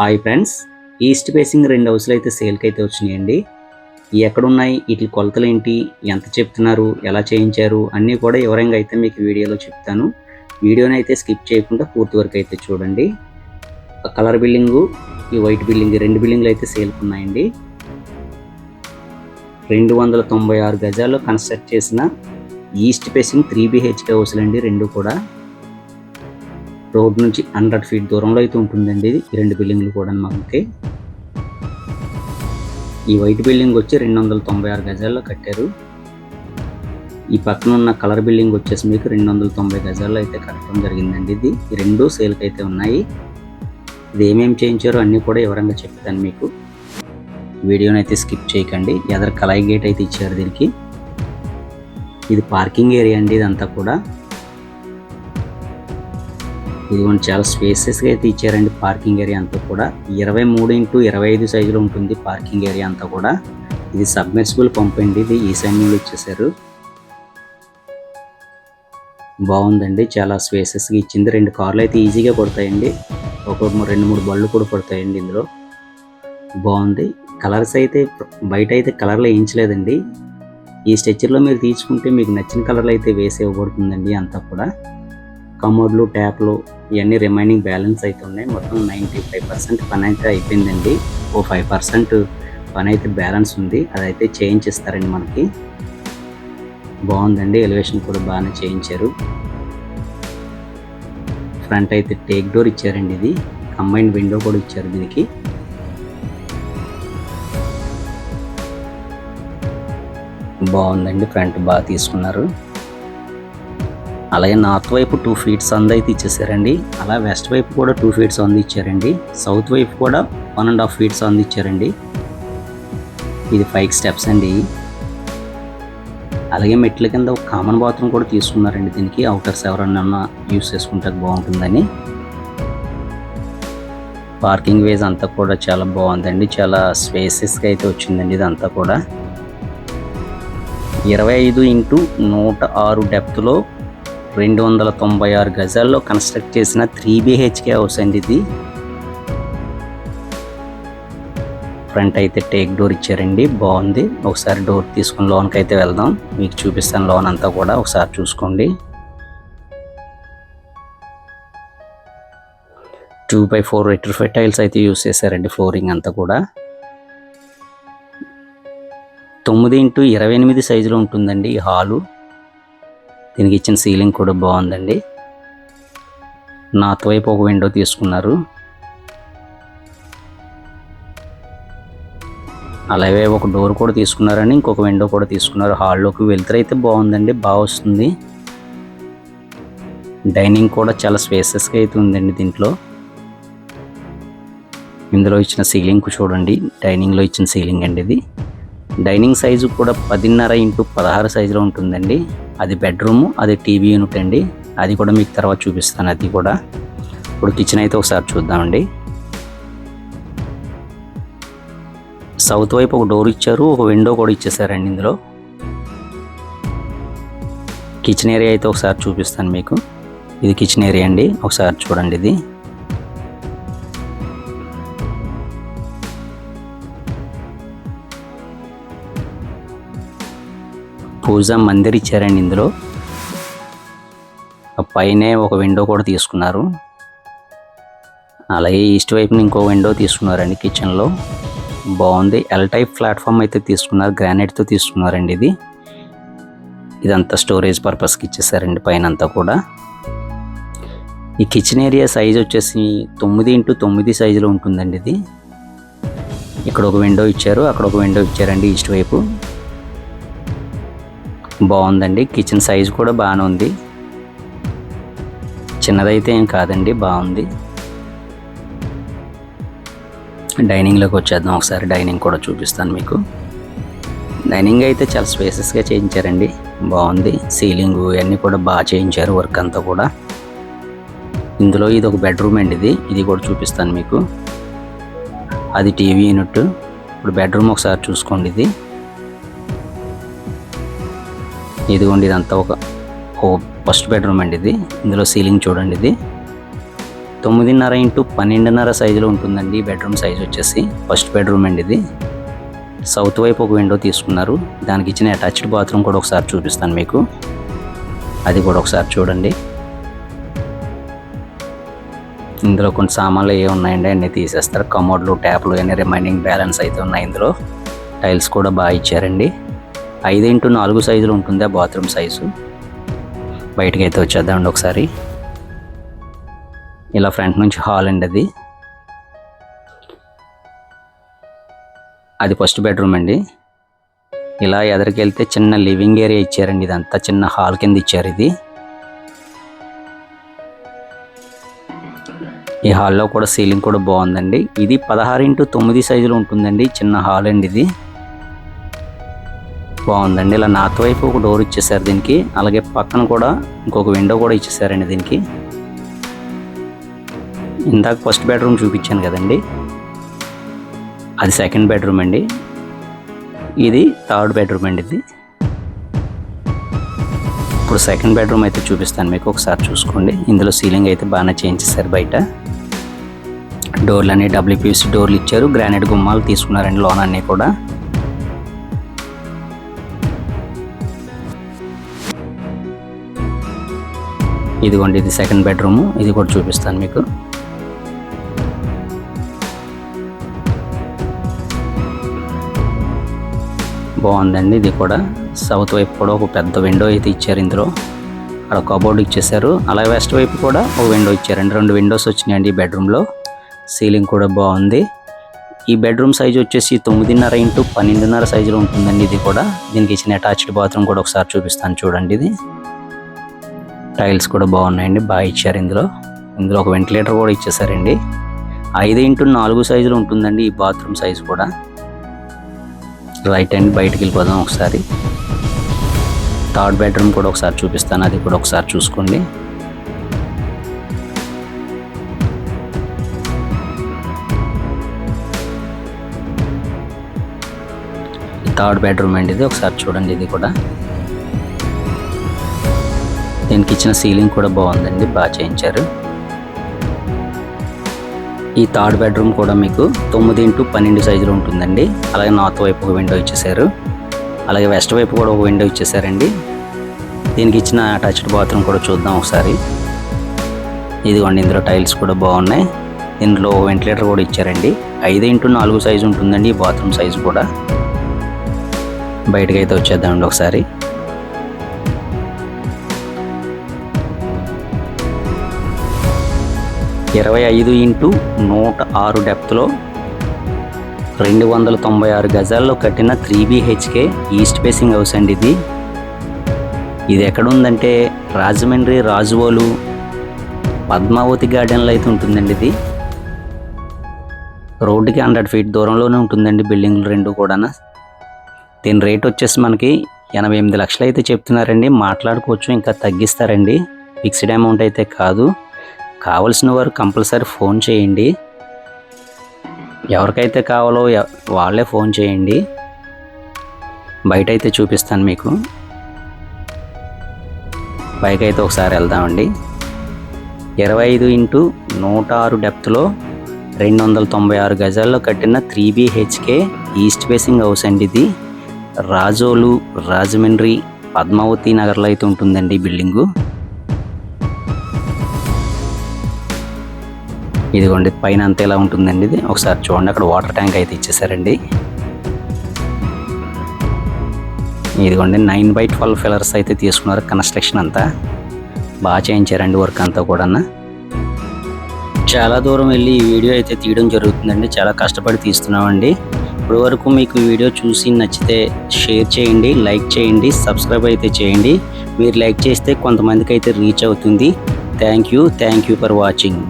Hi friends east facing రెండు హౌస్లు అయితే సేల్కి అయితే వచ్చినాయండి. ఎక్కడున్నాయి వీటి కొలతలు ఏంటి ఎంత చెప్తున్నారు ఎలా చేయించారు అన్నీ కూడా వివరంగా అయితే మీకు వీడియోలో చెప్తాను. వీడియోని అయితే స్కిప్ చేయకుండా పూర్తి వరకు అయితే చూడండి. కలర్ బిల్డింగు ఈ వైట్ బిల్డింగ్ రెండు బిల్డింగ్లు అయితే సేల్కి ఉన్నాయండి రెండు వందల తొంభై ఆరు గజాల్లో కన్స్ట్రక్ట్ చేసిన ఈస్ట్ ఫేసింగ్ త్రీ బిహెచ్కే హౌస్లు అండి రెండు కూడా. రోడ్ నుంచి హండ్రెడ్ ఫీట్ దూరంలో అయితే ఉంటుందండి ఇది. ఈ రెండు బిల్డింగ్లు కూడా మనకి ఈ వైట్ బిల్డింగ్ వచ్చి రెండు వందల తొంభై ఆరు గజాల్లో కట్టారు. ఈ పక్కన ఉన్న కలర్ బిల్డింగ్ వచ్చేసి మీకు రెండు వందల తొంభై గజాల్లో అయితే కట్టడం జరిగిందండి ఇది. రెండు సేల్కి అయితే ఉన్నాయి. ఇది ఏమేమి చేయించారో అన్నీ కూడా వివరంగా చెప్తాను మీకు. వీడియోని అయితే స్కిప్ చేయకండి. ఎదర్ కలాయి గేట్ అయితే ఇచ్చారు దీనికి. ఇది పార్కింగ్ ఏరియా అండి ఇదంతా కూడా. ఇదిగోండి చాలా స్పేసెస్గా అయితే ఇచ్చారండి పార్కింగ్ ఏరియా అంతా కూడా. ఇరవై మూడు ఇంటూ ఇరవై ఐదు సైజులో ఉంటుంది పార్కింగ్ ఏరియా అంతా కూడా. ఇది సబ్మెర్సిబుల్ పంప్ అండి ఇది ఈశాన్యంలో ఇచ్చేసారు బాగుందండి చాలా స్పేసెస్గా ఇచ్చింది. రెండు కార్లు అయితే ఈజీగా పడతాయండి ఒక రెండు మూడు బళ్ళు కూడా పడతాయండి ఇందులో. బాగుంది. కలర్స్ అయితే బయట అయితే కలర్లు వేయించలేదండి. ఈ స్ట్రెచ్చర్లో మీరు తీసుకుంటే మీకు నచ్చిన కలర్లు అయితే వేసి ఇవ్వబడుతుందండి అంతా కూడా. కమోడ్లు ట్యాప్లు ఇవన్నీ రిమైనింగ్ బ్యాలెన్స్ అయితే ఉన్నాయి. మొత్తం నైంటీ ఫైవ్ పర్సెంట్ పని అయితే అయిపోయిందండి. ఓ ఫైవ్ పర్సెంట్ పని అయితే బ్యాలెన్స్ ఉంది. అదైతే చేయించిస్తారండి మనకి. బాగుందండి. ఎలివేషన్ కూడా బాగానే చేయించారు ఫ్రంట్ అయితే టేక్ డోర్ ఇచ్చారండి ఇది. కంబైన్డ్ విండో కూడా ఇచ్చారు దీనికి. బాగుందండి. ఫ్రంట్ బాగా తీసుకున్నారు. అలాగే నార్త్ వైపు టూ ఫీట్స్ అంద అయితే ఇచ్చేసారండి. అలా వెస్ట్ వైపు కూడా టూ ఫీట్స్ అంది ఇచ్చారండి. సౌత్ వైపు కూడా వన్ అండ్ హాఫ్ ఫీట్స్ అంది ఇచ్చారండి. ఇది ఫైవ్ స్టెప్స్ అండి. అలాగే మెట్ల కింద ఒక కామన్ బాత్రూమ్ కూడా తీసుకున్నారండి దీనికి. అవుటర్స్ ఎవరన్నా యూస్ చేసుకుంటే బాగుంటుందని. పార్కింగ్ వేజ్ అంతా కూడా చాలా బాగుందండి. చాలా స్పేసెస్గా అయితే వచ్చిందండి ఇదంతా కూడా. ఇరవై ఐదు ఇంటూ నూట ఆరు డెప్త్లో రెండు వందల తొంభై ఆరు గజాల్లో కన్స్ట్రక్ట్ చేసిన త్రీ బిహెచ్కే హౌస్ అండి ఇది. ఫ్రంట్ అయితే టేక్ డోర్ ఇచ్చారండి బాగుంది. ఒకసారి డోర్ తీసుకుని లోన్కి అయితే వెళ్దాం. మీకు చూపిస్తాను లోన్ అంతా కూడా ఒకసారి చూసుకోండి. Two by four five tiles అయితే యూస్ చేశారండి ఫ్లోరింగ్ అంతా కూడా. తొమ్మిది ఇంటూ ఇరవై ఎనిమిది సైజులో ఉంటుందండి ఈ హాలు. దీనికి ఇచ్చిన సీలింగ్ కూడా బాగుందండి. నార్త్ వైపు ఒక విండో తీసుకున్నారు. అలాగే ఒక డోర్ కూడా తీసుకున్నారని ఇంకొక విండో కూడా తీసుకున్నారు. హాల్లోకి వెళ్తే అయితే బాగుందండి బాగా వస్తుంది. డైనింగ్ కూడా చాలా స్పేసెస్గా అయితే ఉందండి దీంట్లో. ఇందులో ఇచ్చిన సీలింగ్ చూడండి డైనింగ్లో ఇచ్చిన సీలింగ్ అండి ఇది. డైనింగ్ సైజు కూడా పదిన్నర ఇంటూ పదహారు సైజులో ఉంటుందండి. అది బెడ్రూము అది టీవీ యూనిట్ అండి. అది కూడా మీకు తర్వాత చూపిస్తాను అది కూడా. ఇప్పుడు కిచెన్ అయితే ఒకసారి చూద్దామండి. సౌత్ వైపు ఒక డోర్ ఇచ్చారు ఒక విండో కూడా ఇచ్చేసారండి ఇందులో. కిచెన్ ఏరియా అయితే ఒకసారి చూపిస్తాను మీకు. ఇది కిచెన్ ఏరియా అండి ఒకసారి చూడండి ఇది. పూజ మందిర్ ఇచ్చారండి ఇందులో. పైనే ఒక విండో కూడా తీసుకున్నారు. అలాగే ఈస్ట్ వైపున ఇంకో విండో తీసుకున్నారండి కిచెన్లో బాగుంది. ఎల్ టైప్ ప్లాట్ఫామ్ అయితే తీసుకున్నారు. గ్రానైట్తో తీసుకున్నారండి ఇది. ఇదంతా స్టోరేజ్ పర్పస్కి ఇచ్చేసారండి పైన అంతా కూడా. ఈ కిచెన్ ఏరియా సైజ్ వచ్చేసి తొమ్మిది ఇంటూ తొమ్మిది సైజులో ఉంటుందండి ఇది. ఇక్కడ ఒక విండో ఇచ్చారు. అక్కడ ఒక విండో ఇచ్చారండి ఈస్ట్ వైపు. బాగుందండి. కిచెన్ సైజ్ కూడా బాగానే ఉంది. చిన్నదైతే ఏం కాదండి బాగుంది. డైనింగ్లోకి వచ్చేద్దాం ఒకసారి డైనింగ్ కూడా చూపిస్తాను మీకు. డైనింగ్ అయితే చాలా స్పేసెస్గా చేయించారండి బాగుంది. సీలింగ్ ఇవన్నీ కూడా బాగా చేయించారు వర్క్ అంతా కూడా. ఇందులో ఇది ఒక బెడ్రూమ్ అండి ఇది ఇది కూడా చూపిస్తాను మీకు. అది టీవీ యూనిట్. ఇప్పుడు బెడ్రూమ్ ఒకసారి చూసుకోండి ఇది. ఇదిగోండి ఇదంతా ఒక ఓ ఫస్ట్ బెడ్రూమ్ అండి ఇది. ఇందులో సీలింగ్ చూడండి ఇది. తొమ్మిదిన్నర ఇంటూ పన్నెండున్నర సైజులో ఉంటుందండి బెడ్రూమ్ సైజ్ వచ్చేసి. ఫస్ట్ బెడ్రూమ్ అండి ఇది. సౌత్ వైపు ఒక విండో తీసుకున్నారు. దానికి ఇచ్చిన అటాచ్డ్ బాత్రూమ్ కూడా ఒకసారి చూపిస్తాను మీకు. అది కూడా ఒకసారి చూడండి. ఇందులో కొన్ని సామాన్లు ఏ ఉన్నాయండి అన్నీ తీసేస్తారు. కమోడ్లు ట్యాప్లు అన్ని రిమైనింగ్ బ్యాలెన్స్ అయితే ఉన్నాయి ఇందులో. టైల్స్ కూడా బాగా ఇచ్చారండి. ఐదు ఇంటూ నాలుగు సైజులు ఉంటుంది ఆ బాత్రూమ్ సైజు? బయటకి అయితే వచ్చేద్దామండి ఒకసారి. ఇలా ఫ్రంట్ నుంచి హాల్ అండి అది. అది ఫస్ట్ బెడ్రూమ్ అండి. ఇలా ఎదరికెళ్తే చిన్న లివింగ్ ఏరియా ఇచ్చారండి ఇదంతా చిన్న హాల్ కింద ఇచ్చారు ఇది. ఈ హాల్లో కూడా సీలింగ్ కూడా బాగుందండి. ఇది పదహారు ఇంటూ తొమ్మిది సైజులో ఉంటుందండి చిన్న హాల్ అండి ఇది. బాగుందండి. ఇలా నార్త్ వైపు ఒక డోర్ ఇచ్చేసారు దీనికి. అలాగే పక్కన కూడా ఇంకొక విండో కూడా ఇచ్చేసారండి దీనికి. ఇందాక ఫస్ట్ బెడ్రూమ్ చూపించాను కదండి. అది సెకండ్ బెడ్రూమ్ అండి. ఇది థర్డ్ బెడ్రూమ్ అండి ఇది. ఇప్పుడు సెకండ్ బెడ్రూమ్ అయితే చూపిస్తాను మీకు ఒకసారి చూసుకోండి. ఇందులో సీలింగ్ అయితే బాగానే చేయించేసారు బయట. డోర్లు అన్ని డబ్ల్యూపీసీ డోర్లు ఇచ్చారు. గ్రానైట్ గుమ్మాలు తీసుకున్నారండి లోన్ అన్నీ కూడా. ఇదిగోండి ఇది సెకండ్ బెడ్రూమ్ ఇది కూడా చూపిస్తాను మీకు. బాగుందండి ఇది కూడా. సౌత్ వైపు కూడా ఒక పెద్ద విండో అయితే ఇచ్చారు ఇందులో. అక్కడ కబోర్డ్ ఇచ్చేసారు అలాగే వెస్ట్ వైపు కూడా ఒక విండో ఇచ్చారండి. రెండు విండోస్ వచ్చినాయండి ఈ బెడ్రూమ్లో సీలింగ్ కూడా బాగుంది. ఈ బెడ్రూమ్ సైజ్ వచ్చేసి తొమ్మిదిన్నర ఇంటూ పన్నెండున్నర సైజులో ఉంటుందండి ఇది కూడా. దీనికి ఇచ్చిన అటాచ్డ్ బాత్రూమ్ కూడా ఒకసారి చూపిస్తాను చూడండి ఇది. టైల్స్ కూడా బాగున్నాయండి. బాగా ఇచ్చారు ఇందులో. ఇందులో ఒక వెంటిలేటర్ కూడా ఇచ్చేసారండి. ఐదు ఇంటూ నాలుగు సైజులో ఉంటుందండి ఈ బాత్రూమ్ సైజ్ కూడా. రైట్ అండ్ బయటికి వెళ్ళిపోదాం ఒకసారి. థర్డ్ బెడ్రూమ్ కూడా ఒకసారి చూపిస్తాను. అది కూడా ఒకసారి చూసుకోండి. థర్డ్ బెడ్రూమ్ అండి ఇది. ఒకసారి చూడండి ఇది కూడా. దీనికి ఇచ్చిన సీలింగ్ కూడా బాగుందండి బాగా చేయించారు. ఈ థర్డ్ బెడ్రూమ్ కూడా మీకు తొమ్మిది ఇంటూ పన్నెండు సైజులో ఉంటుందండి. అలాగే నార్త్ వైపు ఒక విండో ఇచ్చేసారు అలాగే వెస్ట్ వైపు కూడా ఒక విండో ఇచ్చేసారండి దీనికి ఇచ్చిన అటాచ్డ్ బాత్రూమ్ కూడా చూద్దాం ఒకసారి. ఇదిగోండి ఇందులో టైల్స్ కూడా బాగున్నాయి. ఇందులో వెంటిలేటర్ కూడా ఇచ్చారండి. ఐదు ఇంటూ నాలుగు సైజు ఉంటుందండి ఈ బాత్రూమ్ సైజు కూడా. బయటకైతే అయితే వచ్చేద్దామండి ఒకసారి. ఇరవై ఐదు ఇంటూ నూట ఆరు డెప్త్లో రెండు వందల తొంభై ఆరు గజాల్లో కట్టిన three BHK east facing house అండి ఇది. ఇది ఎక్కడ ఉందంటే రాజమండ్రి రాజువోలు పద్మావతి గార్డెన్లో అయితే ఉంటుందండి ఇది. రోడ్డుకి హండ్రెడ్ ఫీట్ దూరంలోనే ఉంటుందండి బిల్డింగ్లు రెండు కూడా దీని రేట్ వచ్చేసి మనకి ఎనభై ఎనిమిది లక్షలు అయితే చెప్తున్నారండి. మాట్లాడుకోవచ్చు ఇంకా తగ్గిస్తారండి. ఫిక్స్డ్ అమౌంట్ అయితే కాదు. కావలసిన వారు కంపల్సరీ ఫోన్ చేయండి. ఎవరికైతే కావాలో వాళ్ళే ఫోన్ చేయండి. బయట అయితే చూపిస్తాను మీకు. పైకి అయితే ఒకసారి వెళ్దామండి. ఇరవై ఐదు ఇంటూ నూట ఆరు డెప్త్లో రెండు వందల తొంభై ఆరు గజాల్లో కట్టిన three BHK east facing house అండి ఇది. రాజోలు రాజమండ్రి పద్మావతి నగర్లో అయితే ఉంటుందండి బిల్డింగు. ఇదిగోండి పైన అంతా ఎలా ఉంటుందండి ఇది? ఒకసారి చూడండి అక్కడ వాటర్ ట్యాంక్ అయితే ఇచ్చేసారండి. ఇదిగోండి నైన్ బై ట్వెల్వ్ ఫిలర్స్ అయితే తీసుకున్నారు కన్స్ట్రక్షన్ అంతా. బాగా చేయించారండి వర్క్ అంతా కూడా చాలా దూరం వెళ్ళి ఈ వీడియో అయితే తీయడం జరుగుతుందండి. చాలా కష్టపడి తీస్తున్నామండి. ఇప్పటివరకు మీకు వీడియో చూసి నచ్చితే షేర్ చేయండి లైక్ చేయండి సబ్స్క్రైబ్ అయితే చేయండి. మీరు లైక్ చేస్తే కొంతమందికి అయితే రీచ్ అవుతుంది. Thank you thank you for watching.